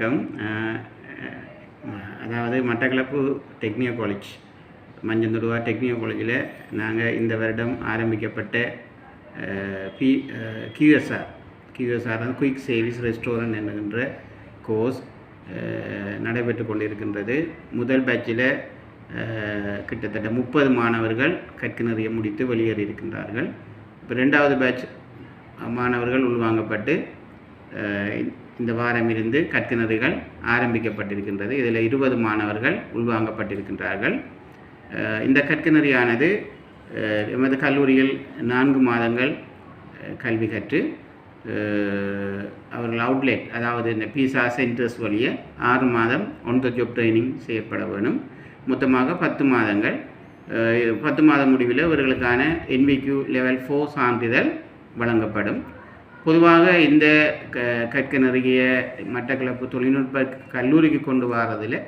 வணக்கம். அதாவது மட்டக்களப்பு டெக்னியோ காலேஜ் மஞ்சந்துடுவா டெக்னியோ காலேஜில் நாங்கள் இந்த வருடம் ஆரம்பிக்கப்பட்ட P QSR QSR quick service restaurant என்கின்ற கோர்ஸ் நடைபெற்று கொண்டிருக்கின்றது. முதல் பேட்சில் கிட்டத்தட்ட முப்பது மாணவர்கள் கற்கிணறிய முடித்து வெளியேறியிருக்கின்றார்கள் இப்போ ரெண்டாவது பேட்ச் மாணவர்கள் உள்வாங்கப்பட்டு இந்த வாரம் இருந்து கற்கிணறுகள் ஆரம்பிக்கப்பட்டிருக்கின்றது. இதில் இருபது மாணவர்கள் உள்வாங்கப்பட்டிருக்கின்றார்கள். இந்த கற்கிணறியானது எமது கல்லூரியில் நான்கு மாதங்கள் கல்வி கற்று அவர்கள் அவுட்லெட் அதாவது இந்த பீசா சென்டர்ஸ் வழியே ஆறு மாதம் ஒன் த ஜாப் ட்ரைனிங் செய்யப்பட வேணும். மொத்தமாக பத்து மாதங்கள். பத்து மாத முடிவில் இவர்களுக்கான என்விக்யூ லெவல் ஃபோர் சான்றிதழ் வழங்கப்படும். பொதுவாக இந்த க கற்க நிறைய மட்டக்களப்பு தொழில்நுட்ப கல்லூரிக்கு கொண்டு வரதில்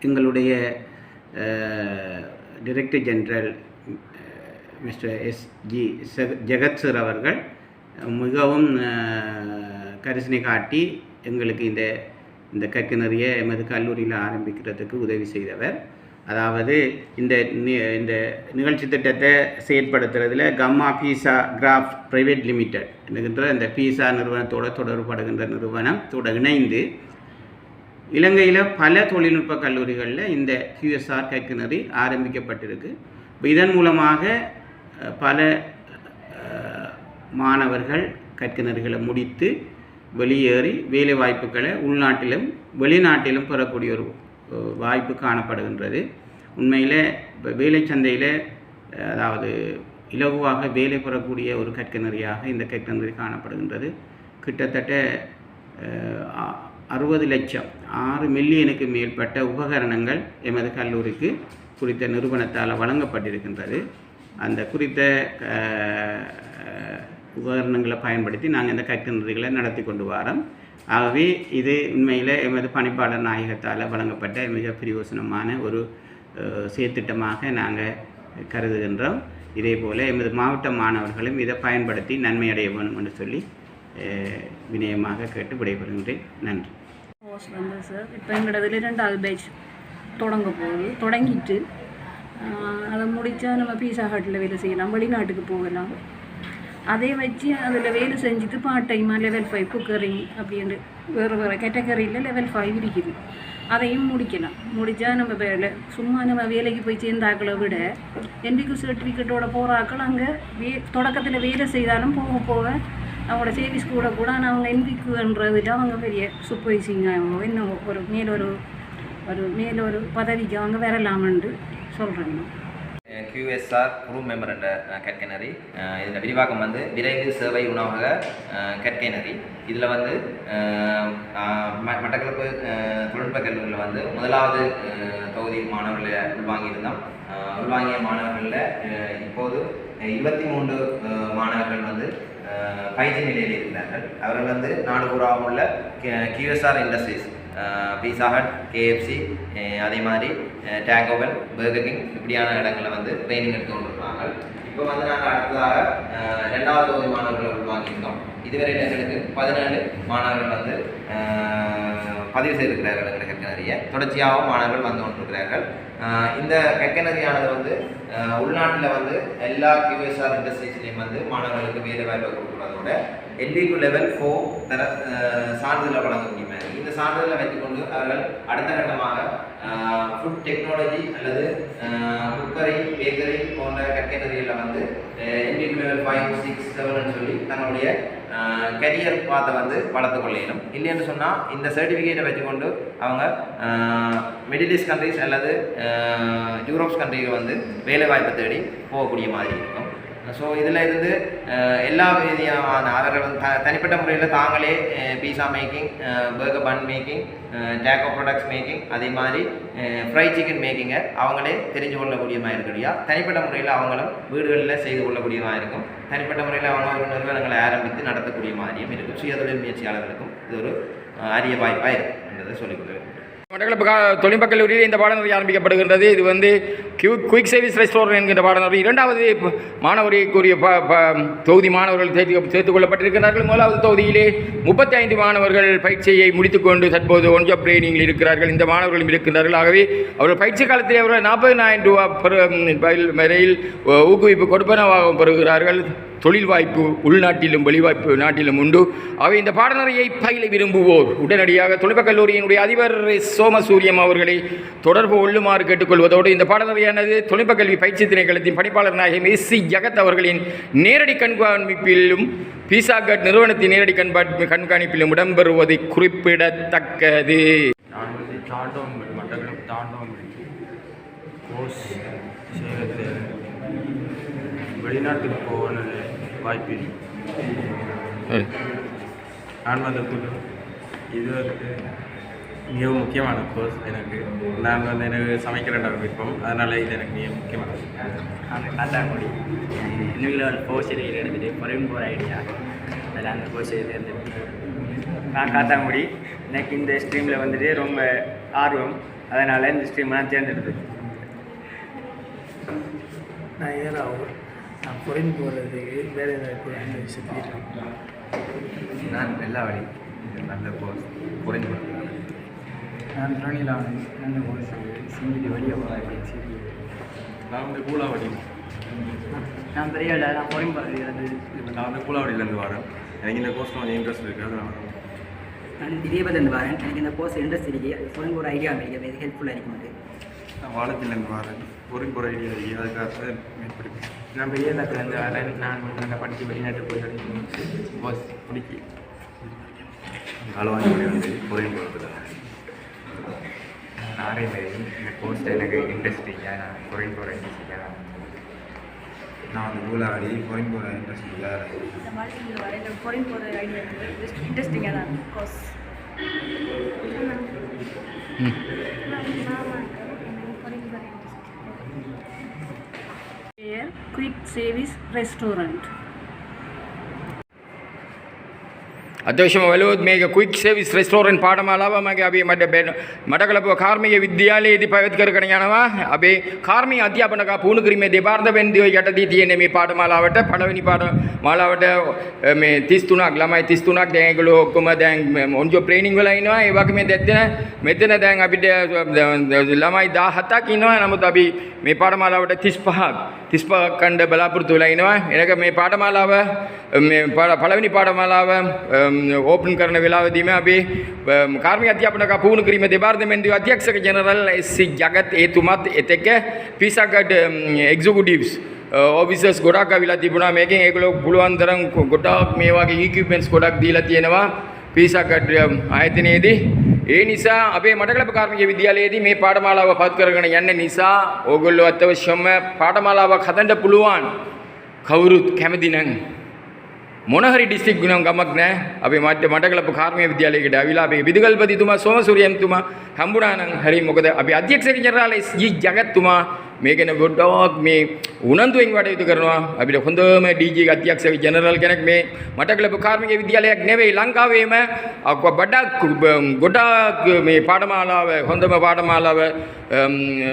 எங்களுடைய director general mister S G Jegath sir அவர்கள் மிகவும் கரிசனை காட்டி எங்களுக்கு இந்த இந்த கற்க நிறைய எமது கல்லூரியில் ஆரம்பிக்கிறதுக்கு உதவி செய்தவர். அதாவது இந்த இந்த நிகழ்ச்சி திட்டத்தை செயற்படுத்துறதுல கம்மா பீசா கிராஃப்ட் பிரைவேட் லிமிடெட் என்கின்ற இந்த பீசா நிறுவனத்தோடு தொடர்படுகின்ற நிறுவனத்தோடு இணைந்து இலங்கையில் பல தொழில்நுட்ப கல்லூரிகளில் இந்த கியூஎஸ்ஆர் கற்கிணறி ஆரம்பிக்கப்பட்டிருக்கு. இதன் மூலமாக பல மாணவர்கள் கற்கிணறுகளை முடித்து வெளியேறி வேலை வாய்ப்புகளை உள்நாட்டிலும் வெளிநாட்டிலும் பெறக்கூடிய ஒரு வாய்ப்பு காணப்படுகின்றது. உண்மையில் இப்போ வேலை சந்தையில் அதாவது இலகுவாக வேலை பெறக்கூடிய ஒரு கற்கநெறியாக இந்த கற்கநெறி காணப்படுகின்றது. கிட்டத்தட்ட அறுபது லட்சம் ஆறு மில்லியனுக்கு மேற்பட்ட உபகரணங்கள் எமது கல்லூரிக்கு குறித்த நிறுவனத்தால் வழங்கப்பட்டிருக்கின்றது. அந்த குறித்த உபகரணங்களை பயன்படுத்தி நாங்கள் இந்த கற்கநெறிகளை நடத்தி கொண்டு வரோம். ஆகவே இது உண்மையில் எமது பணிப்பாளர் நாயகத்தால் வழங்கப்பட்ட மிக பிரயோசனமான ஒரு சேர்த்திட்டமாக நாங்கள் கருதுகின்றோம். இதே போல் எமது மாவட்ட மாணவர்களும் இதை பயன்படுத்தி நன்மை அடைய வேண்டும் என்று சொல்லி வினயமாக கேட்டு விடைபெறுகின்றேன். நன்றி. கோர்ஸ் வந்து சார் இப்போ எங்களோட ரெண்டாவது பேட்ச் தொடங்க போகுது. தொடங்கிட்டு அதை முடித்தா நம்ம பீஸா ஹட்டில் வேலை செய்யலாம். வெளிநாட்டுக்கு போகலாம். அதை வச்சு அதில் வேலை செஞ்சுட்டு பார்ட் டைமாக லெவல் ஃபைவ் குக்கரிங் அப்படின்ட்டு வேறு வேறு கேட்டகரியில் லெவல் ஃபைவ் இருக்குது. அதையும் முடிக்கலாம். முடித்தா நம்ம வேலை சும்மா நம்ம வேலைக்கு போய் சேர்ந்தாக்களை விட என்பிக்கு சர்டிஃபிகேட்டோட போகிறாக்கள் அங்கே வே தொடக்கத்தில் வேலை செய்தாலும் போக போக அவங்களோட சேவிஸ் கூட கூட ஆனால் அவங்க என்பிக்குன்றதுட்டு அவங்க பெரிய சூப்பர்வைசிங்காக இன்னும் ஒரு மேலொரு ஒரு மேலொரு பதவிக்கு அவங்க வரலாமன்ட்டு சொல்கிறாங்க கியூஎஸ்ஆர் குரூப் மெம்பர் என்ற அஹ், இதில் விரிவாக்கம் வந்து விரைவு சேவை உணவக அஹ், இதில் வந்து மட்டக்களப்பு தொழில்நுட்ப கல்லூரியில் வந்து முதலாவது தொகுதி மாணவர்களை உள்வாங்கியிருந்தோம். உள்வாங்கிய மாணவர்களில் இப்போது இருபத்தி மூன்று மாணவர்கள் வந்து பயிற்சி நிலையில் இருக்கிறார்கள். அவர்கள் வந்து நாடு பூராவும் உள்ள QSR industries pizza hut KFC அதே மாதிரி டேங்கோவல் பர்கர் கிங் இப்படியான இடங்களில் வந்து ட்ரைனிங் எடுத்து கொண்டிருக்காங்க இப்போ வந்து நாங்கள் அடுத்ததாக ரெண்டாவது தொகுதி மாணவர்களை உள்வாங்கியிருந்தோம் இதுவரை எங்களுக்கு பதினேழு மாணவர்கள் வந்து பதிவு செய்திருக்கிறார்கள் எங்களுக்கு கற்கனறிய தொடர்ச்சியாகவும் மாணவர்கள் வந்து கொண்டிருக்கிறார்கள். இந்த கற்கனறியானது வந்து உள்நாட்டில் வந்து எல்லா கியூஎஸ்ஆர் இண்டஸ்ட்ரீஸ்லேயும் வந்து மாணவர்களுக்கு வேலை வாய்ப்பை கொடுக்குறதோட எல்பிக்கு லெவல் ஃபோர் தர சான்றிதழை வழங்கக்கூடிய முடியுமே இந்த சான்றிதழை வைத்துக்கொண்டு அவர்கள் அடுத்த கட்டமாக ஃபுட் டெக்னாலஜி அல்லது குக்கரி பேக்கரி போன்ற கற்கைநெறிகளில் வந்து எல்பிக்கு லெவல் ஃபைவ் சிக்ஸ் செவன் சொல்லி தங்களுடைய கரியர் பாத்தை வந்து வளர்த்து கொள்ளையிலும் இல்லைன்னு சொன்னால் இந்த சர்டிஃபிகேட்டை வச்சுக்கொண்டு அவங்க மிடில் ஈஸ்ட் கண்ட்ரிஸ் அல்லது யூரோப்ஸ் கண்ட்ரிக்கு வந்து வேலை வாய்ப்பை தேடி போகக்கூடிய மாதிரி இருக்கும். ஸோ இதில் இருந்து எல்லா விதியான அவர்கள் வந்து த- தனிப்பட்ட முறையில் தாங்களே pizza making burger bun making taco products making அதே மாதிரி ஃப்ரை சிக்கன் மேக்கிங்கை அவங்களே தெரிஞ்சு கொள்ளக்கூடிய மாதிரி இருக்கடியா தனிப்பட்ட முறையில் அவங்களும் வீடுகளில் செய்து கொள்ளக்கூடிய மாதிரி இருக்கும். தனிப்பட்ட முறையில் அவங்க ஒரு நிறுவனங்களை ஆரம்பித்து நடத்தக்கூடிய மாதிரியும் இருக்கும். சுயதொழில் முயற்சியாளர்களுக்கும் இது ஒரு அரிய வாய்ப்பாக இருக்கும் என்றதை சொல்லிக் கொள்வேன் மட்டக்களப்பு தொழில்நுட்ப கல்லூரியில் இந்த பாடநெறி ஆரம்பிக்கப்படுகின்றது. இது வந்து கியூ குயிக் சர்வீஸ் ரெஸ்டோரன் என்கின்ற பாடநெறி இரண்டாவது ப- மாணவருக்குரிய ப ப தொகுதி மாணவர்கள் சேர்த்து சேர்த்துக் கொள்ளப்பட்டிருக்கிறார்கள் முதலாவது தொகுதியிலே முப்பத்தி ஐந்து மாணவர்கள் பயிற்சியை முடித்துக்கொண்டு தற்போது ஒன் ஜாப் ட்ரைனிங்கில் இருக்கிறார்கள். இந்த மாணவர்களும் இருக்கின்றார்கள். ஆகவே அவர்கள் பயிற்சி காலத்தில் அவர்கள் நாற்பதினாயிரம் ரூபா வரையில் ஊக்குவிப்பு கொடுப்பனவாகவும் பெறுகிறார்கள். தொழில் வாய்ப்பு உள்நாட்டிலும் வெளிவாய்ப்பு நாட்டிலும் உண்டு. அவை இந்த பாடநெறியை பயில விரும்புவோர். உடனடியாக தொழில்நுட்ப கல்லூரியினுடைய அதிபர் சோமசூரியம் அவர்களை தொடர்பு கொள்ளுமாறு கேட்டுக்கொள்வதோடு இந்த பாடநெறியானது தொழில்நுட்ப கல்வி பயிற்சி திணைக்களத்தின் பணிப்பாளர் நாயகம் எஸ் சி ஜகத் அவர்களின் நேரடி கண்காணிப்பிலும் பீசா கட் நிறுவனத்தின் நேரடி கண்பா- கண்காணிப்பிலும் இடம்பெறுவது குறிப்பிடத்தக்கது. தாண்டவம் மட்டக்களப்பு தாண்டவம் கோர்ஸ் செய்கிறது வெளிநாட்டுக்கு போகணும்னு வாய்ப்பு இருக்கு. நான் வந்து புது- இது வந்து மிகவும் முக்கியமான கோர்ஸ் எனக்கு. நான் வந்து எனக்கு சமைக்கிற விருப்பம். அதனால் இது எனக்கு மிக முக்கியமானது. அந்த காத்தாங்குடி இன்னும் கோர்ஸில் எடுத்துகிட்டு பொறுமை போகிற ஐடியா அதில் அந்த கோர்ஸை தேர்ந்தெடுத்து. நான் காத்தாங்குடி. எனக்கு இந்த ஸ்ட்ரீமில் வந்துட்டு ரொம்ப ஆர்வம். அதனால் இந்த ஸ்ட்ரீம் நான் நான் ஏறாவும் நான் பொறிந்து போகிறதுக்கு வேலை வாய்ப்பு அந்த விஷயத்துக்கு நான் வெள்ளாவளி நல்ல கோர்ஸ் குறைந்து நான் துணியில் நல்ல கோர்ஸ் செஞ்சுட்டு வெளியே போகிறேன் நான் வந்து கூலாவடி நான் பெரிய இல்லை நான் பொறுமை போகிறது அது நான் வந்து கூலாவடியிலேருந்து வரேன். எனக்கு இந்த கோர்ஸில் கொஞ்சம் இன்ட்ரெஸ்ட் இருக்குது அதனால் வரேன். நான் திடீர்னு வரேன். எனக்கு இந்த கோர்ஸ் இன்ட்ரெஸ்ட் இருக்கு. சொல்லுங்க ஒரு ஐடியா இது ஹெல்ப்ஃபுல்லாக இருக்கும் அது. நான் வாழத்திலேருந்து வரேன். ஒரு போகிற ஐடியா இருக்குது அதுக்காக மேற்படிப்பேன் நான் பெரிய இடத்துலேருந்து வரேன் நான் நல்லா படித்து வெளிநாட்டு போய் பஸ் பிடிக்கி களவாஞ்சி வந்து கோயில் போகிறதுல மாரி இந்த கோர்ஸில் எனக்கு இல்லை நான் கோயில் போகிற இல்லை. நான் வந்து கூலாடி கோயில் போகிற மாதிரி வரையில் பொறின் போகிற ஐடியா இன்ட்ரெஸ்டிங்காக தான் கோர்ஸ் குயிக் சர்வீஸ் ரெஸ்டாரண்ட் අදවශම වලොත් මේක කුයික් සේවිස් රෙස්ටෝරෙන් පාටමාලාව මගේ අපේ මට බැන මටකලපුව කාර්මික විද්‍යාලයේදී පැවැත් කරගෙන යනවා. අපේ කාර්මික අධ්‍යාපනක පුහුණු කිරීමේ දෙපාර්තමේන්තුව යටතේ තියෙන මේ පාඨමාලාවට පළවෙනි පාඨමාලාවට අ, මේ 33ක් ළමයි 33ක් දැන් ඒගොල්ලෝ ඔක්කොම දැන් ඔන් ජොබ් ට්‍රේනින් වල ඉනවා ඒ වගේම දෙතන මෙතන දැන් අපිට අ, ළමයි 17ක් ඉන්නවා. නමුත් අපි මේ පාඨමාලාවට 35ක් 35ක් කණ්ඩ බලාපොරොත්තු වෙලා ඉනවා එනක මේ පාඨමාලාව මේ පා- පළවෙනි පාඨමාලාව ඕපන් කරන වෙලාවදීම අපි අම්, කාර්මික අධ්‍යාපනක පුහුණු කිරීම දෙපාර්තමේන්තුවේ අධ්‍යක්ෂක ජනරල් එස්.සි. ජගත් ඒතුමත් එතෙක පිසගඩ් එක්සිකියුටිව්ස් ඔෆිසර්ස් ගොඩක් අවිලා තිබුණා මේකෙන් ඒගොල්ලෝ පුළුවන් තරම් කො- ගොඩක් මේ වගේ ඉක්විප්මන්ට්ස් ගොඩක් දීලා තියෙනවා පිසගඩ් ආයතනයේදී ඒ නිසා අපේ මටකලප කාර්මික විද්‍යාලයේදී මේ පාඨමාලාව පත් කරගෙන යන්න නිසා ඕගොල්ලෝ අත්‍යවශ්‍යම පාඨමාලාවක් හදන්න පුළුවන් කවුරුත් කැමති නම් මොනහරි ඩිස්ට්‍රික් ගුණම් ගමක් නෑ අපේ මට මටකලපු කාර්මික විද්‍යාලයකට ඇවිල්ලා අපේ විදුගල්පතිතුමා සෝමසූරියන්තුමා හම්බුණා නම් හරි මොකද අපේ අධ්‍යක්ෂක ජනරාල් එස්.ජී. ජගත්තුමා මේ ගැන ගොඩක් මේ උනන්දුවෙන් වැඩ කරනවා. අපිට හොඳම ඩීජී අධ්‍යක්ෂක ජනරල් කෙනෙක් මේ මටකලපු කාර්මික විද්‍යාලයක් නෙවෙයි ලංකාවේම අක්ව බඩක් ගොඩක් මේ පාඨමාලාව හොඳම පාඨමාලාව අම්,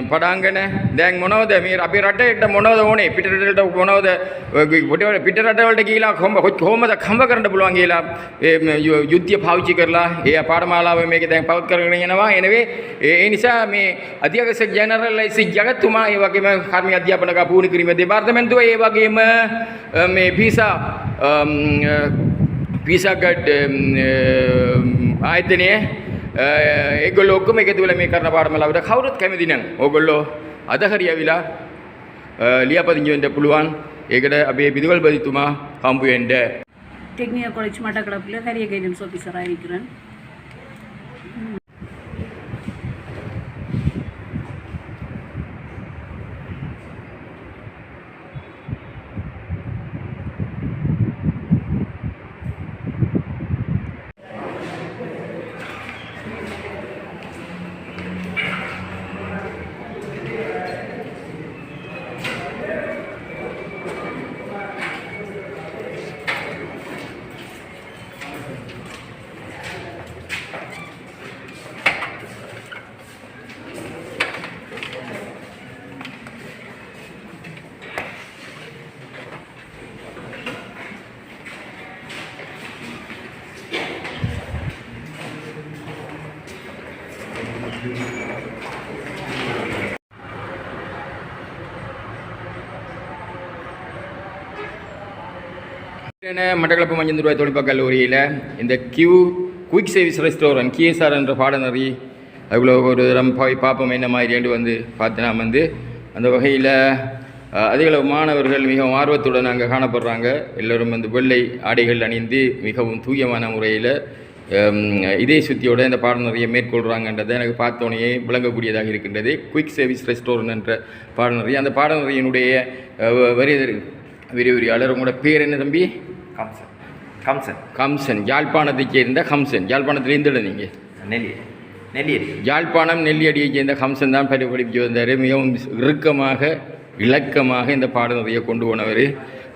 පටාංගන දැන් මොනවද? මේ අපේ රටේට මොනවද ඕනේ? පිටරටට මොනවද? පිට- පිට රටවලට ගිහිලා කොහොම කොහොමද කම්බ කරන්න පුළුවන් කියලා ඒ ම- යු- යුද්ධය පාවිච්චි කරලා ඒ පාඨමාලාව මේක දැන් පවත් කරගෙන යනවා. එනවේ ඒ ඒ නිසා මේ අධ්‍යක්ෂක ජනරල් එස් ජගත්තුමා ඒ වගේම කර්මී අධ්‍යාපනක පුහුණු කිරීම දෙපාර්තමේන්තුව ඒ වගේම මේ වීසා වීසා ගඩ් ආයතනය ඒගොල්ලෝ ඔක්කොම එකතු වෙලා මේ කරන පාඩම ලබන කවුරුත් කැමති නම් ඕගොල්ලෝ අදහරියවිලා ලියාපදිංචි වෙන්න පුළුවන්. ඒකට අපේ බිදුවල් බදිතුමා හම්බු වෙන්න. ටෙක්නිකල් කොලෙජ් මටකට අපිලා හරිය ගේනම්ස් ඔෆිසර් ආයි ඉක්රන් மட்டக்களப்பு மஞ்சந்துருவாய் தொழில்நுட்ப கல்லூரியில் இந்த Q quick service restaurant QSR என்ற பாடநெறி அவ்வளோ ஒரு தரம் போய் பார்ப்போம் என்ன மாதிரியாண்டு வந்து பார்த்து நாம் வந்து அந்த வகையில் அதிகளவு மாணவர்கள் மிகவும் ஆர்வத்துடன் அங்கே காணப்படுறாங்க. எல்லோரும் வந்து வெள்ளை ஆடைகள் அணிந்து மிகவும் தூயமான முறையில் இதே சுத்தியோட இந்த பாடநெறியை மேற்கொள்கிறாங்கன்றதை எனக்கு பார்த்தோன்னே விளங்கக்கூடியதாக இருக்கின்றது. குயிக் சர்வீஸ் ரெஸ்டாரண்ட் என்ற பாடநெறி. அந்த பாடநெறியினுடைய வரி விரிவுரையாளர் உங்களோட பேர் என்ன தம்பி? கம்சன். கம்சன். கம்சன். யாழ்ப்பாணத்தைச் சேர்ந்த கம்சன். யாழ்ப்பாணத்தில் இருந்துட நீங்கள் நெல்லி. நெல்லியடி. யாழ்ப்பாணம் நெல்லியடியைச் சேர்ந்த கம்சன் தான் படி படிப்பு வந்தார் மிகவும் இறுக்கமாக இலக்கமாக இந்த பாடநெறியை கொண்டு போனவர்.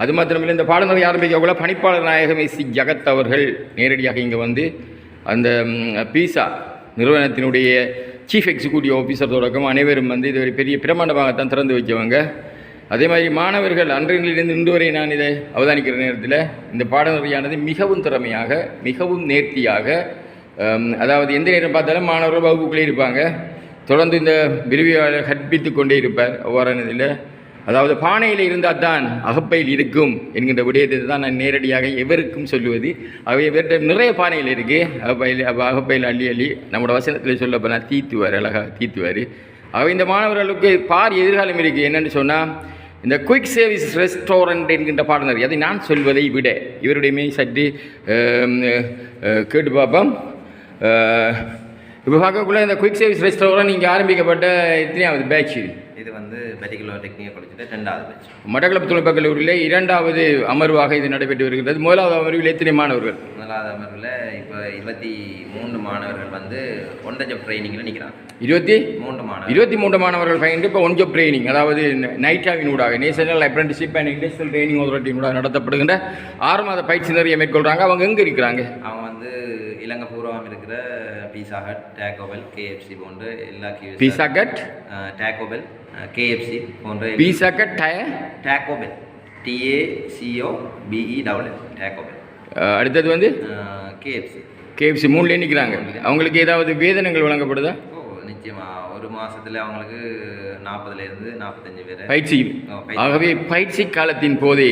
அது மாத்திரமில்லை இந்த பாடநெறி ஆரம்பிக்கக்குள்ள பணிப்பாளர் நாயகம் சி ஜகத் அவர்கள் நேரடியாக இங்கே வந்து அந்த பீசா நிறுவனத்தினுடைய சீஃப் எக்ஸிக்யூட்டிவ் ஆஃபீஸர் தொடக்கம் அனைவரும் வந்து இது ஒரு பெரிய பிரமாண்டமாகத்தான் திறந்து வச்சவங்க. அதே மாதிரி மாணவர்கள் அன்றிலிருந்து இன்று வரை நான் இதை அவதானிக்கிற நேரத்தில் இந்த பாடநெறியானது மிகவும் திறமையாக மிகவும் நேர்த்தியாக அதாவது எந்த நேரம் பார்த்தாலும் மாணவர்கள் வகுப்புக்குள்ளே இருப்பாங்க. தொடர்ந்து இந்த விரிவியாளர் கற்பித்து கொண்டே இருப்பார் அவ்வாறான இதில் அதாவது பானையில் இருந்தால் தான் அகப்பையில் இருக்கும் என்கின்ற விடயத்தை தான் நான் நேரடியாக எவருக்கும் சொல்லுவது. அவை இவர்கிட்ட நிறைய பானையில் இருக்குது அகப்பையில் அப்போ அகப்பையில் அள்ளி அள்ளி நம்மளோட வசனத்தில் சொல்ல போனால் தீத்துவார் அழகாக தீத்துவார். அவை இந்த மாணவர்களுக்கு பார் எதிர்காலம் இருக்குது என்னென்னு சொன்னால் இந்த குயிக் சர்வீஸ் ரெஸ்டாரண்ட் என்கின்ற பாடனர் அதை நான் சொல்வதை விட இவருடைய மெய் சற்று கேட்டு பார்ப்போம். இப்போ பார்க்கக்குள்ள இந்த குயிக் சர்வீஸ் ரெஸ்டாரண்ட் இங்கே ஆரம்பிக்கப்பட்ட எத்தனையாவது பேட்ச் இது வந்து பெட்டிகுலர் டெக்னிக்கல் காலேஜில் ரெண்டாவது பேட்ச் மட்டக்களப்பு தொழில்நுட்ப கல்லூரியில் இரண்டாவது அமர்வாக இது நடைபெற்று வருகிறது முதலாவது அமர்வில் எத்தனை மாணவர்கள்? முதலாவது அமர்வில் இப்போ இருபத்தி மூன்று மாணவர்கள் வந்து ஒன் ஜப் ட்ரைனிங்கில் நிற்கிறாங்க இருபத்தி? மூன்று மாணவர்கள். இருபத்தி மூன்று மாணவர்கள் பயின்று இப்போ ஒன் ஜாப் ட்ரைனிங் அதாவது நைட்டாவினூடாக national apprenticeship and industrial training அதோரிட்டியினூடாக நடத்தப்படுகின்ற ஆறு மாத பயிற்சி நிறைய மேற்கொள்கிறாங்க அவங்க எங்கே இருக்கிறாங்க? அவங்க இலங்கை பூர்வம் இருக்கிற பீஸா ஹட் டேக்கோபெல் கேஎஃப்சி போன்ற எல்லா QSR pizza hut Taco Bell KFC போன்ற pizza hut Taco Bell T A C O B E double Taco Bell அடுத்தது வந்து? கேஎஃப்சி கேஎஃப்சி மூணுல நிற்கிறாங்க அவங்களுக்கு ஏதாவது வேதனங்கள் வழங்கப்படுதா? ஓ நிச்சயமா. ஒரு மாசத்துல அவங்களுக்கு நாற்பதுல இருந்து நாற்பத்தஞ்சு பேர் பயிற்சி. ஆகவே பயிற்சி காலத்தின் போதே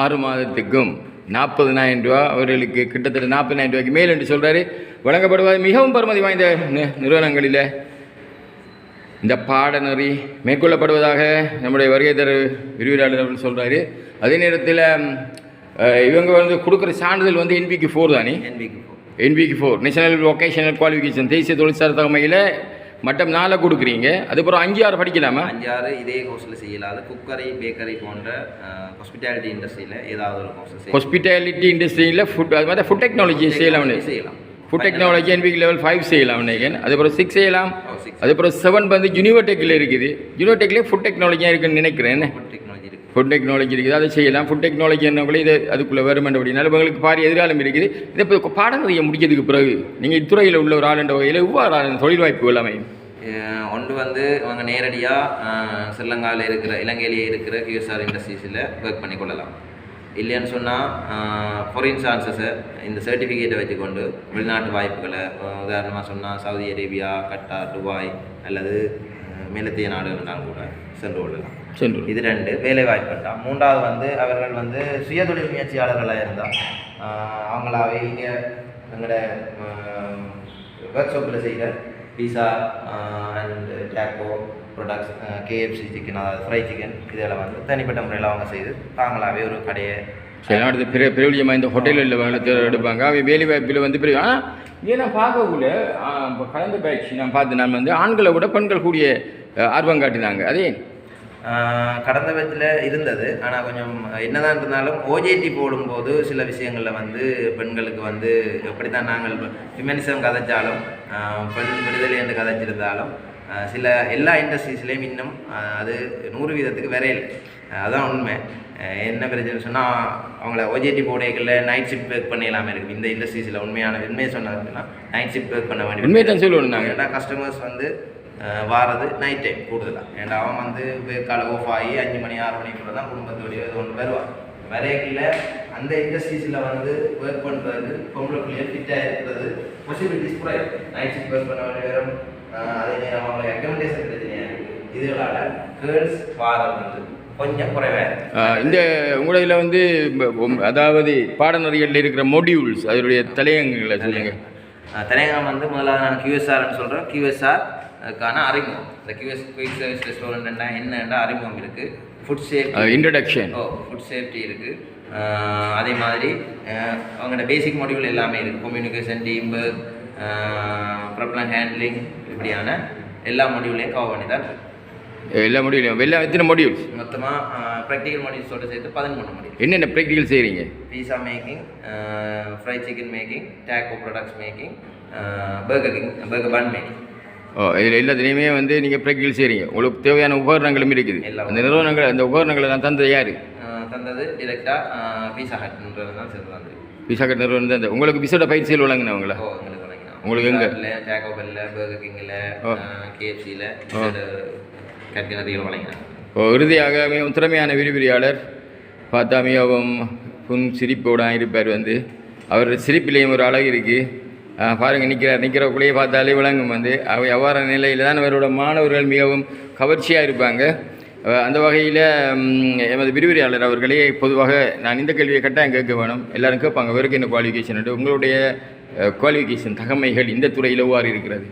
ஆறு மாதத்துக்கும் நாற்பதனாயிரம் ரூபா அவர்களுக்கு கிட்டத்தட்ட நாற்பதாயிரம் ரூபாய்க்கு மேல் என்று சொல்கிறாரு வழங்கப்படுவது மிகவும் பெறுமதி வாய்ந்த நி- நிறுவனங்களில். இந்த பாடநெறி மேற்கொள்ளப்படுவதாக நம்முடைய வருகை தர விரிவுரையாளர் சொல்கிறாரு அதே நேரத்தில் இவங்க வந்து கொடுக்குற சான்றிதழ் வந்து என்பிக்கு ஃபோர் தானே? என்பிக்கு போ என்பிக்கு ஃபோர் நேஷனல் வொகேஷனல் குவாலிஃபிகேஷன் தேசிய தொழிற்சார் தகமையில் மட்டம் நாளை கொடுக்குறீங்க. அதுக்கப்புறம் அஞ்சு ஆறு படிக்கலாமா? அஞ்சாறு இதே கோர்ஸில் செய்யலாது. குக்கரி பேக்கரி போன்ற ஹாஸ்பிட்டாலிட்டி இண்டஸ்ட்ரியில் ஏதாவது ஒரு கோர்ஸ் செய்யலாம். ஹாஸ்பிட்டாலிட்டி இண்டஸ்ட்ரியில் ஃபுட் அது மாதிரி ஃபுட் டெக்னாலஜி செய்யலாம். செய்யலாம். ஃபுட் டெக்னாலஜி என்பிக்கு லெவல் ஃபைவ் செய்யலாம் நினைக்கிறேன். அதுக்கப்புறம் சிக்ஸ் செய்யலாம். Six. அதுக்கப்புறம் செவன் வந்து யூனிவர்டெக்கில் இருக்குது. யூனிவர்டெக்லேயே ஃபுட் டெக்னாலஜியாக இருக்குன்னு நினைக்கிறேன். ஃபுட் டெக்னாலஜி இருக்குது. அதை செய்யலாம். ஃபுட் டெக்னாலஜி என்னவங்களே கூட இது அதுக்குள்ளே வரும் அப்படின்னா உங்களுக்கு பாரி எதிர்காலம் இருக்குது. இதை இப்போ பாடநெறியை முடிக்கிறதுக்கு பிறகு நீங்கள் இத்துறையில் உள்ள ஒரு ஆள் என்ற வகையில் இவ்வாறு தொழில் வாய்ப்புகள் அமையும்? ஒன்று வந்து அவங்க நேரடியாக ஸ்ரீலங்காவில் இருக்கிற இலங்கையிலேயே இருக்கிற கியூஎஸ்ஆர் இண்டஸ்ட்ரீஸில் ஒர்க் பண்ணி கொள்ளலாம் இல்லைன்னு சொன்னால் ஃபாரின் சான்சஸை இந்த சர்டிஃபிகேட்டை வச்சுக்கொண்டு வெளிநாட்டு வாய்ப்புகளை உதாரணமாக சொன்னால் சவுதி அரேபியா கட்டார் துபாய் அல்லது மேலத்திய நாடுகள்னாலும் கூட சென்று கொள்ளலாம். இது ரெண்டு. வேலை வாய்ப்பு தான் மூன்றாவது வந்து அவர்கள் வந்து சுயதொழில் முயற்சியாளர்களாக இருந்தால் அவங்களாவே இங்கே எங்களோட ஒர்க் ஷாப்பில் செய்கிற pizza and taco products KFC chicken அதாவது ஃப்ரை சிக்கன் இதெல்லாம் வந்து தனிப்பட்ட முறையில் அவங்க செய்து தாங்களாகவே ஒரு கடையை சில அடுத்து பெரிய பிரபலியமாக இந்த ஹோட்டலில் எடுப்பாங்க. அவன் வேலை வாய்ப்பில் வந்து பெரிய ஆனால் இங்கே நான் பார்க்கக்குள்ள இப்போ கலந்த பேட்ச் நான் பார்த்து நான் வந்து ஆண்களை விட பெண்கள் கூடிய ஆர்வம் காட்டினாங்க. அதே கடந்த பட்சில் இருந்தது. ஆனால் கொஞ்சம் என்னதான் இருந்தாலும் ஓஜேடி போடும்போது சில விஷயங்களில் வந்து பெண்களுக்கு வந்து எப்படி தான் நாங்கள் விமனிசம் கதைச்சாலும் பெண் விடுதலை என்று கதைச்சிருந்தாலும் சில எல்லா இண்டஸ்ட்ரீஸ்லேயும் இன்னும் அது நூறு வீதத்துக்கு வரையில. அதான் உண்மை. என்ன பிரச்சனை சொன்னால் அவங்கள ஓஜேடி போடைகளில் நைட் ஷிஃப்ட் ஒர்க் பண்ணிடலாமே இருக்குது இந்த இண்டஸ்ட்ரீஸில் உண்மையான உண்மையை சொன்னாங்கன்னா நைட் ஷிஃப்ட் ஒர்க் பண்ண வேண்டிய உண்மையை தான் நாங்கள் ஏன்னா கஸ்டமர்ஸ் வந்து வாரது நைட் டைம் கூடுதலாக ஏன்னா அவன் வந்து காலை ஆஃப் ஆகி அஞ்சு மணி ஆறு மணிக்குள்ள தான் குடும்பத்தோடய இது ஒன்று வருவான். வரையில அந்த இண்டஸ்ட்ரீஸில் வந்து ஒர்க் பண்ணுறது பொம்பளை பிள்ளைகள் ஃபிட்டாக இருக்கிறது பாசிபிலிட்டிஸ் கூட நைட் ஷிஃப்ட் ஒர்க் பண்ண நேரம் அதே நேரம் அவங்களுக்கு அக்கமெண்டேஷன் பிரச்சனையாக இருக்குது இதுகளால் கேர்ள்ஸ் வாரம் வந்து கொஞ்சம் குறைவாக இந்த உங்களோட இதில் வந்து அதாவது பாடநெறிகளில் இருக்கிற மொடியூல்ஸ் அதனுடைய தலையங்கங்களை சொல்லுங்கள் தலையங்கம் வந்து முதலாவது நான் கியூஎஸ்ஆர்னு சொல்கிறோம் கியூஎஸ்ஆர்க்கான அறிமுகம். இந்த கியூஎஸ் குயிக் சர்வீஸ் ரெஸ்டாரண்ட்னா என்னென்ன அறிமுகம் இருக்குது ஃபுட் சேஃப்டி இன்ட்ரடக்ஷன் ஓ ஃபுட் சேஃப்டி இருக்குது அதே மாதிரி அவங்களோட பேசிக் மாடியூல் எல்லாமே இருக்குது கம்யூனிகேஷன் டீம் ப்ரப்ளம் ஹேண்ட்லிங் இப்படியான எல்லா மாடியூலையும் கவர் பண்ணி தான் எல்லா மொடியூலும் எல்லா எத்தனை மொடியூல்ஸ் மொத்தமாக ப்ராக்டிக்கல் மாடியூல்ஸோட சேர்த்து பதிமூணு மாடியூல் என்னென்ன ப்ராக்டிகல் செய்கிறீங்க pizza making fry chicken making taco products making Burger King burger bun making ஓ இதில் எல்லாத்துலேயுமே வந்து நீங்கள் ப்ராக்டிகல் செய்கிறீங்க உங்களுக்கு தேவையான உபகரணங்களும் இருக்குது அந்த நிறுவனங்கள் அந்த உபகரணங்களை தான் தந்தது யார்? தந்தது டிரெக்டாக பீஸா ஹட்ன்றது தான் விசாகட் நிறுவனம் தான். உங்களுக்கு விசோட பயிற்சியில் வழங்கினவங்களா உங்களுக்கு எங்க? டேக்கோ பெல்ல பர்கர் கிங்கில் ஓ. கேஎஃப்சியில் கட்டினறிகள் வழங்கினாங்க. ஓ இறுதியாக மிகவும் திறமையான விரிவிரியாளர் பார்த்தா மிகவும் புன் சிரிப்போட இருப்பார் வந்து. அவர் சிரிப்பிலேயும் ஒரு அழகு இருக்குது பாருங்கள் நிற்கிறார் நிற்கிறக்குள்ளேயே பார்த்தாலே விளங்கும் வந்து. அவை அவ்வாறான நிலையில் தான் அவரோட மாணவர்கள் மிகவும் கவர்ச்சியாக இருப்பாங்க. அந்த வகையில் எமது விரிவுரையாளர் அவர்களே பொதுவாக நான் இந்த கேள்வியை கட்டாயம் கேட்க வேணும். எல்லாரும் கேட்பாங்க வெறுக்கு என்ன குவாலிஃபிகேஷன் உங்களுடைய குவாலிஃபிகேஷன் தகமைகள் இந்த துறையில் எவ்வாறு இருக்கிறது?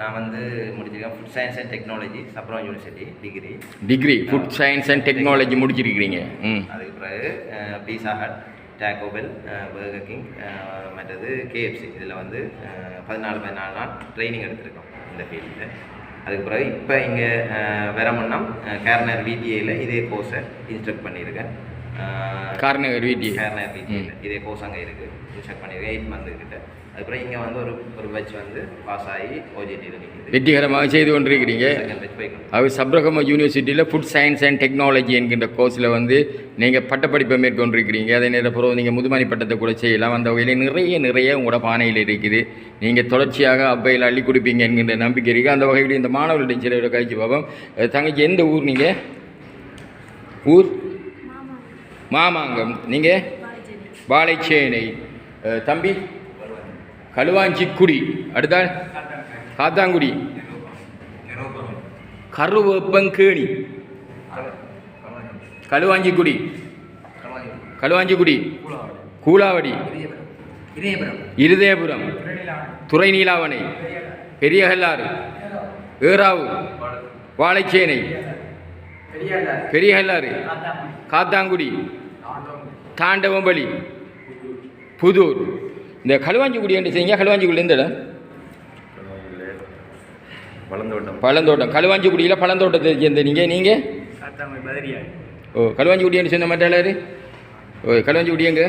நான் வந்து முடிச்சிருக்கேன் food science and technology சப்ரம் university degree degree food science and technology முடிச்சிருக்கிறீங்க. ம். அதுக்கு பிறகு Pizza Hut Taco Bell Burger King மற்றது கேஎஃப்சி இதில் வந்து அஹ், பதினாலு பதினாலு நாள் ட்ரைனிங் எடுத்திருக்கோம் இந்த ஃபீல்டில் அதுக்கு பிறகு இப்போ இங்கே வர முன்னம் கேர்னர் விடிஏயில் இதே கோர்ஸை இன்ஸ்ட்ரக்ட் பண்ணியிருக்கேன். கார்நகர் VTA. கேர்னர் விடிஏயில் இதே கோர்ஸ் அங்கே இருக்குது இன்ஸ்ட்ரக்ட் பண்ணியிருக்கேன். எயிட் மந்த் கிட்ட. அதுக்கப்புறம் இங்கே வந்து ஒரு ஒரு பேட்ச் வந்து பாஸ் ஆகி ஓஜிடியில் வெற்றிகரமாக செய்து கொண்டிருக்கிறீங்க. அவர் சப்ரகம யூனிவர்சிட்டியில் ஃபுட் சயின்ஸ் அண்ட் டெக்னாலஜி என்கின்ற கோர்ஸில் வந்து நீங்கள் பட்டப்படிப்பை மேற்கொண்டிருக்கிறீங்க. அதே நேரம் பிறகு நீங்கள் முதுமணி பட்டத்தை கூட செய்யலாம். அந்த வகையில் நிறைய நிறைய உங்களோட பானையில் இருக்குது. நீங்கள் தொடர்ச்சியாக அப்பையில் அள்ளி கொடுப்பீங்க என்கின்ற நம்பிக்கை இருக்குது அந்த வகையில் இந்த மாணவர்களுடைய சிலையோட கழிச்சு பார்ப்போம். தங்கச்சி எந்த ஊர் நீங்கள் ஊர்? மாமாங்கம். நீங்கள் வாழைச்சேனை தம்பி? களுவாஞ்சிக்குடி அடுத்த காத்தாங்குடி. கருவேப்பங்கேணி. களுவாஞ்சிக்குடி களுவாஞ்சிக்குடி கூலாவடி இருதயபுரம். துறை நீலாவணை பெரியகல்லாறு. ஏராவூர் வாழைச்சேனை. பெரியகல்லாறு. காத்தாங்குடி. தாண்டவம்பலி புதூர். இந்த களுவாஞ்சிக்குடி என்று செய்யுங்க களுவாஞ்சிக்குடி எந்த இடம்? வளர்ந்தோட்டம் பழந்தோட்டம். களுவாஞ்சிக்குடியில் பழந்தோட்டத்தை சேர்ந்த நீங்கள் நீங்கள் ஓ களுவாஞ்சிக்குடின்னு சொன்ன மாட்டாளரு ஓ களுவாஞ்சிக்குடி எங்க?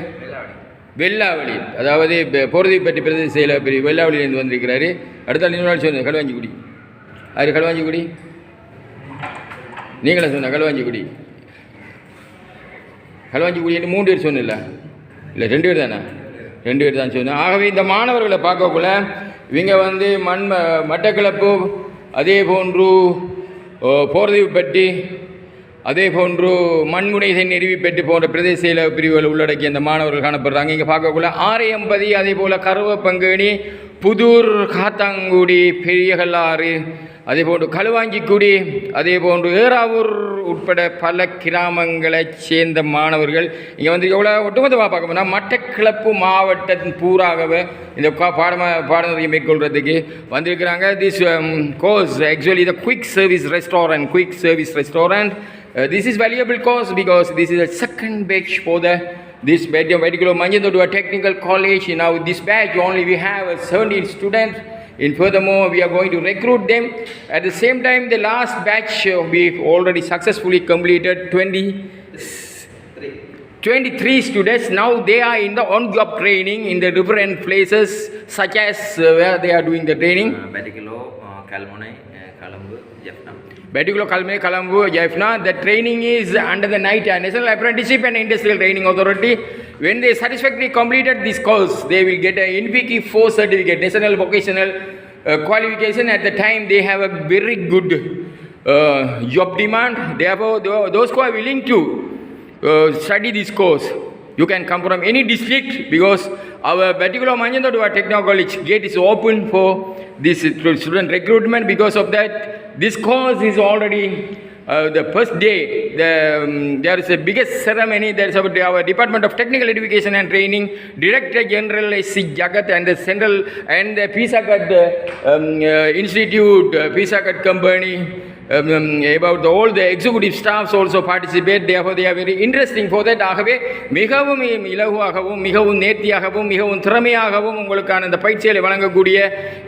வெள்ளாவளி அதாவது போர்தி பற்றி பிரதேச செயல பெரிய வெள்ளாவளியிலேருந்து வந்திருக்கிறாரு. அடுத்த இன்னொரு நாள் சொன்னேன் களுவாஞ்சிக்குடி யார் களுவாஞ்சிக்குடி நீங்களே சொன்ன களுவாஞ்சிக்குடி களுவாஞ்சிக்குடின்னு மூன்று பேர் சொன்னில்ல இல்லை ரெண்டு பேர் தானே? ரெண்டு பேர் தான் சொன்னோம் ஆகவே இந்த மாணவர்களை பார்க்கக்குள்ள இவங்க வந்து மண் ம- மட்டக்களப்பு அதே போன்று போர்தீவுப்பட்டி அதே போன்று மண்முனைசை நெருவிப்பட்டி போன்ற பிரதேச செயல பிரிவுகள் உள்ளடக்கிய அந்த மாணவர்கள் காணப்படுறாங்க. இங்கே பார்க்கக்குள்ள ஆரையம்பதி அதே போல் கருவப்பங்கேணி புதூர் காத்தாங்குடி பெரியகல்லாறு அதே போன்று களுவாஞ்சிக்குடி அதே போன்று ஏறாவூர் உட்பட பல கிராமங்களைச் சேர்ந்த மாணவர்கள். இங்கே வந்து எவ்வளோ ஒட்டுமொத்தமாக பார்க்க போனால் மட்டக்கிளப்பு மாவட்டத்தின் பூராகவே இந்த பாடம பாடமா பாடநெறியை மேற்கொள்கிறதுக்கு வந்திருக்கிறாங்க. This course actually the quick service restaurant quick service restaurant this is valuable course because this is a second batch for த This batch of medical management to a technical college. Now this batch only we have 17 students. And furthermore, we are going to recruit them. At the same time, the last batch uh, we've already successfully completed 20. 23 students now they are in the on job training in the different places such as uh, where they are doing the training uh, uh, Kalmone, uh, Jaffna. Particular Kalme Kalambu, Jaifna, the training is under the NITA, National Apprenticeship and Industrial Training Authority. When they satisfactorily completed this course, they will get a NVQ 4 certificate, National Vocational uh, Qualification. At the time, they have a very good uh, job demand. Therefore, those who are willing to uh, study this course. You can come from any district because our particular Manjandodua Technical College gate is open for this student recruitment. Because of that, this course is already uh, the first day. The, um, there is a biggest ceremony. There is about our Department of Technical Education and Training, Director General S.C. Jagat and the Central and the PISACAT uh, um, uh, Institute, uh, PISACAT Company. Um, um, about the, all the executive staffs also participate. Therefore they are very interesting for that. ஆகவே மிகவும் இலகுவாகவும் மிகவும் நேர்த்தியாகவும் மிகவும் திறமையாகவும் உங்களுக்கான இந்த பயிற்சிகளை வழங்கக்கூடிய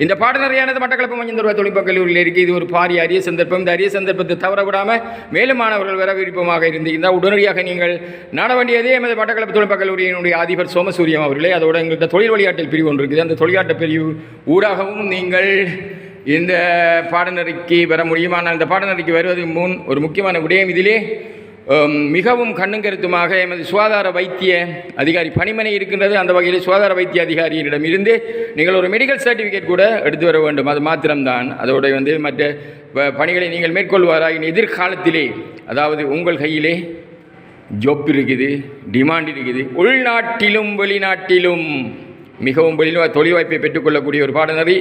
இந்த பாடநெறியானது மட்டக்களப்பு மஞ்சந்தருவா தொழில்நுட்ப கல்லூரியில் இருக்குது இது ஒரு பாரிய அரிய சந்தர்ப்பம். இந்த அரிய சந்தர்ப்பத்தை தவற விடாமல் மேலும் மாணவர்கள் வர விருப்பமாக இருந்தீங்கன்னா உடனடியாக நீங்கள் நாட வேண்டியதே எமது மட்டக்களப்பு தொழில்நுட்ப கல்லூரியினுடைய அதிபர் சோமசூரியம் அவர்களே. அதோட எங்கள்கிட்ட தொழில் வழிகாட்டல் பிரிவு ஒன்று இருக்குது. அந்த தொழிலாட்ட பிரிவு ஊடாகவும் நீங்கள் இந்த பாடநெறிக்கு வர முடியுமானால் இந்த பாடநெறிக்கு வருவதற்கு முன் ஒரு முக்கியமான விடயம் இதிலே மிகவும் கண்ணுங்கருத்துமாக எமது சுகாதார வைத்திய அதிகாரி பணிமனை இருக்கின்றது. அந்த வகையில் சுகாதார வைத்திய அதிகாரியிடம் இருந்து நீங்கள் ஒரு மெடிக்கல் சர்டிஃபிகேட் கூட எடுத்து வர வேண்டும். அது மாத்திரம்தான். அதோடைய வந்து மற்ற பணிகளை நீங்கள் மேற்கொள்வாராயின் எதிர்காலத்திலே அதாவது உங்கள் கையிலே ஜொப் இருக்குது டிமாண்ட் இருக்குது. உள்நாட்டிலும் வெளிநாட்டிலும் மிகவும் வெளி தொழில் வாய்ப்பை பெற்றுக்கொள்ளக்கூடிய ஒரு பாடநெறி.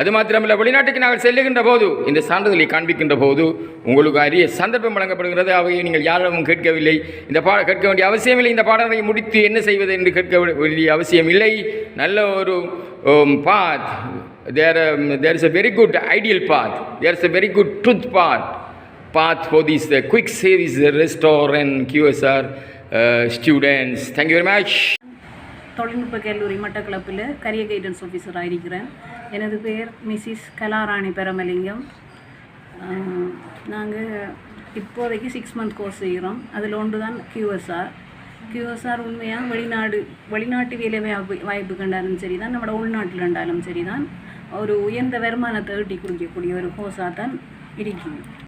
அது மாத்திரமல்ல வெளிநாட்டுக்கு நாங்கள் செல்லுகின்ற போது இந்த சான்றிதழை காண்பிக்கின்ற போது உங்களுக்கு அரிய சந்தர்ப்பம் வழங்கப்படுகிறது. அவையை நீங்கள் யாரிடமும் கேட்கவில்லை. இந்த பா கேட்க வேண்டிய அவசியமில்லை இந்த பாடலை முடித்து என்ன செய்வது என்று கேட்க வேண்டிய அவசியம் இல்லை. நல்ல ஒரு path there there is a very good ideal path there is a very good truth path path. For this uh, quick service uh, restaurant QSR uh, students. Thank you very much. தொழில்நுட்ப கல்லூரி மட்டக்களப்பில் கரிய guidance ஆஃபீஸராக இருக்கிறேன். எனது பெயர் Mrs Kalarani பெரமலிங்கம் நாங்கள் இப்போதைக்கு சிக்ஸ் மந்த் கோர்ஸ் செய்கிறோம் அதில் ஒன்று தான் கியூஎஸ்ஆர் கியூஎஸ்ஆர் உண்மையாக வெளிநாடு வெளிநாட்டு வேலை வாய்ப்பு வாய்ப்பு கண்டாலும் சரி தான் நம்மளோட உள்நாட்டில் இருந்தாலும் சரி தான் ஒரு உயர்ந்த வருமானத்தை ஈட்டி குடிக்கக்கூடிய ஒரு கோர்ஸாக தான் இருக்குது